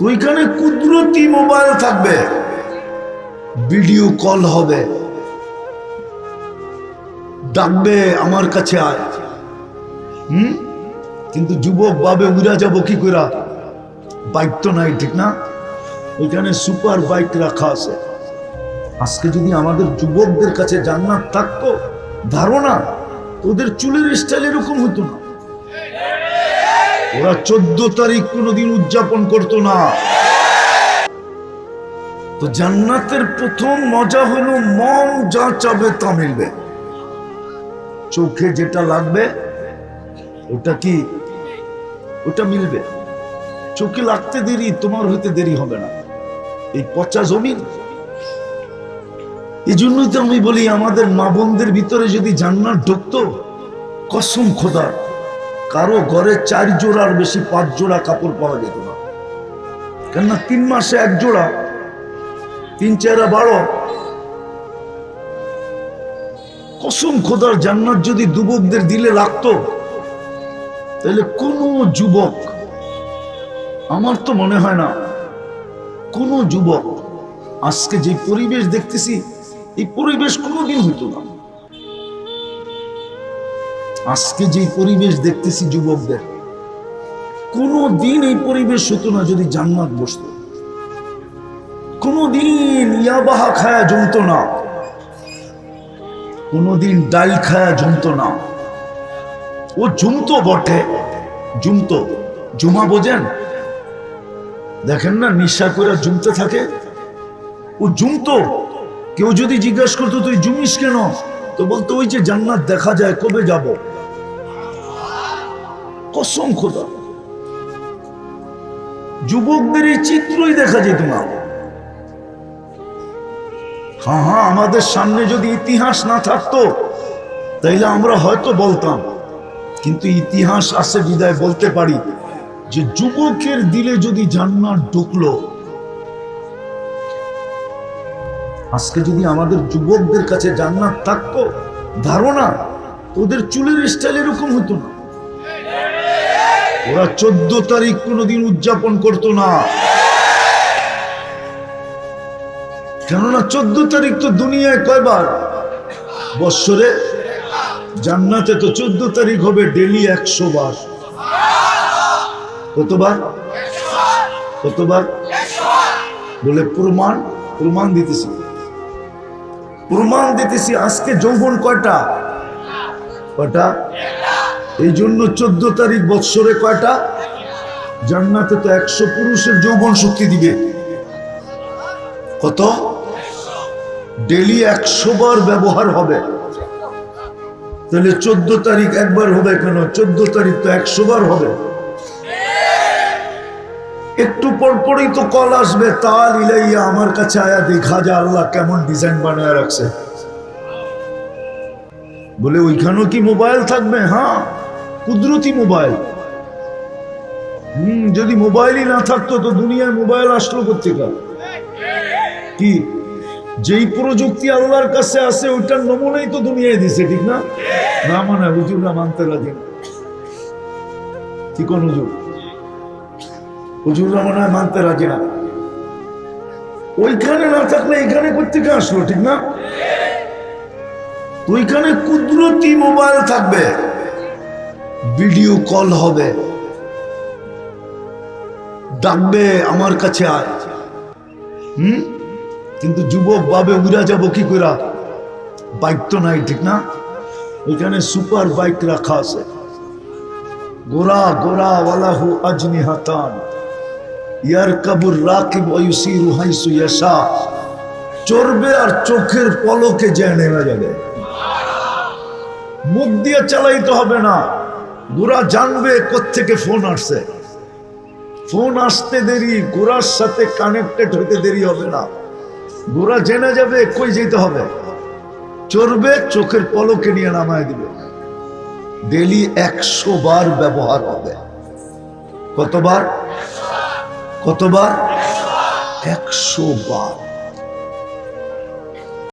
ওইখানে কুদরতি মোবাইল থাকবে। ভিডিও কল হবে। ডাকবে আমার কাছে আয়। হুম? কিন্তু যুবক বাবে উড়া যাব কি করা বাইক তো নাই, ঠিক না? ওইখানে সুপার বাইক রাখা আছে। আজকে যদি আমাদের যুবকদের কাছে জান্নাত থাকতো, ধারণা ওদের চুলের স্টাইল এরকম হতো না। ওরা চোদ্দ তারিখ কোনোদিন উদযাপন করতো না। তো জান্নাতের প্রথম মজা হলো মন যা চাবে তা মিলবে। চোখে যেটা লাগবে, ওটা কি? ওটা মিলবে। চোখে লাগতে দেরি, তোমার হইতে দেরি হবে না। এই পচা জমিন। এই জন্যই তো আমি বলি, আমাদের মা বোনদের ভিতরে যদি জান্নাত ঢুকতো, কসম খোদা কারও ঘরে চার জোড়ার বেশি পাঁচ জোড়া কাপড় পাওয়া যেত না। কেননা তিন মাসে এক জোড়া, তিন চারা বারো। কসম খোদার জান্নাত যদি যুবকদের দিলে লাগতো, তাহলে কোন যুবক, আমার তো মনে হয় না, কোন যুবক, আজকে যে পরিবেশ দেখতেছি, এই পরিবেশ কোনোদিন হইতো না। আজকে যে পরিবেশ দেখতেছি যুবকদের কোনো দিন এই পরিবেশ হতো না যদি জান্নাত বসতো। কোনোদিন ইয়াবাহা খায়া জমতো না। কোনোদিন ডাল খায়া জমতো না। ও জুমতো বটে, জুমতো। জুমা বোঝেন? দেখেন না, নিশা করে জুমতে থাকে। ও জুমতো। কেউ যদি জিজ্ঞাসা করতো, তুই জুমিস কেন? তো বলতো, ওই যে জান্নাত দেখা যায়, কবে যাব? কসম খোদা। যুবকদের এই চিত্রই দেখা যেত না হ্যাঁ হ্যাঁ আমাদের সামনে যদি ইতিহাস না থাকতো, তাইলে আমরা হয়তো বলতাম। কিন্তু ইতিহাস আছে বিদায়, বলতে পারি যে যুবকের দিলে যদি জান্নাত ঢুকলো, আজকে যদি আমাদের যুবকদের কাছে জান্নাত থাকতো, ধারণা ওদের চুলের স্টাইল এরকম হতো না। ওরা চোদ্দ তারিখ কোনোদিন উদযাপন করতো না। কেননা চোদ্দ তারিখ তো দুনিয়ায় কয়বার? বৎসরে। জান্নাতে তো চোদ্দ তারিখ হবে ডেলি একশো বার। কতবার? কতবার? বলে প্রমাণ প্রমাণ দিতেছি। প্রমাণ দিতেছি আজকে যৌবন কয়টা? কয়টা? এই জন্য চোদ্দ তারিখ বৎসরে কয়টা? জান্নাতে তো একশো পুরুষের যৌবন শক্তি দিবে। কত? ডেলি একশো বার ব্যবহার হবে। তাহলে চোদ্দ তারিখ একবার হবে কেন? চোদ্দ তারিখ তো একশো বার হবে। একটু পরপরই তো কল আসবে, তাল ইলাইয়া আমার কাছে আয়া দেখা যা, আল্লাহ কেমন ডিজাইন বানায় রাখছে। বলে, ওইখানেও কি মোবাইল থাকবে? হ্যাঁ। কুদরতি মোবাইল। হম, যদি মোবাইলই না থাকতো তো দুনিয়ায় মোবাইল আসলো কোথেকে কি? যেই প্রযুক্তি আল্লাহর কাছে আছে, ওইটার নমুনাই তো দুনিয়ায় দিছে, ঠিক না? না মানে হুজুররা মানতে রাজি না। কি কোন হুজুর? হুজুররা মনে হয় মানতে রাজি না। ওইখানে না থাকলে এখানে কোথেকে আসলো, ঠিক না? ওইখানে কুদরতি মোবাইল থাকবে। ভিডিও কল হবে। ডাকবে আমার কাছে আয়। হুম? কিন্তু যুবক বাবে উড়া যাব কি করা বাইক তো নাই, ঠিক না? ওইখানে সুপার বাইক রাখা আছে। গোরা গোরা, ওয়ালাহু আজনি হাতান ইয়ার কাবুর রাকিব ওয়ুসিরু হাইসু ইয়াশা। চড়বে আর চোখের পলকে যে নেমে যাবে। মুখ দিয়ে চালাইতে হবে না। গোরা জানবে কোত্থেকে ফোন আসছে। ফোন আসতে দেরি, গোরার সাথে কানেক্টেড হইতে দেরি হবে না। গোরা জেনে যাবে কই যেতে হবে। চড়বে, চোখের পলকে নিয়ে নামায় দিবে। ডেলি একশো বার ব্যবহার হবে। কতবার? কতবার? একশো বার।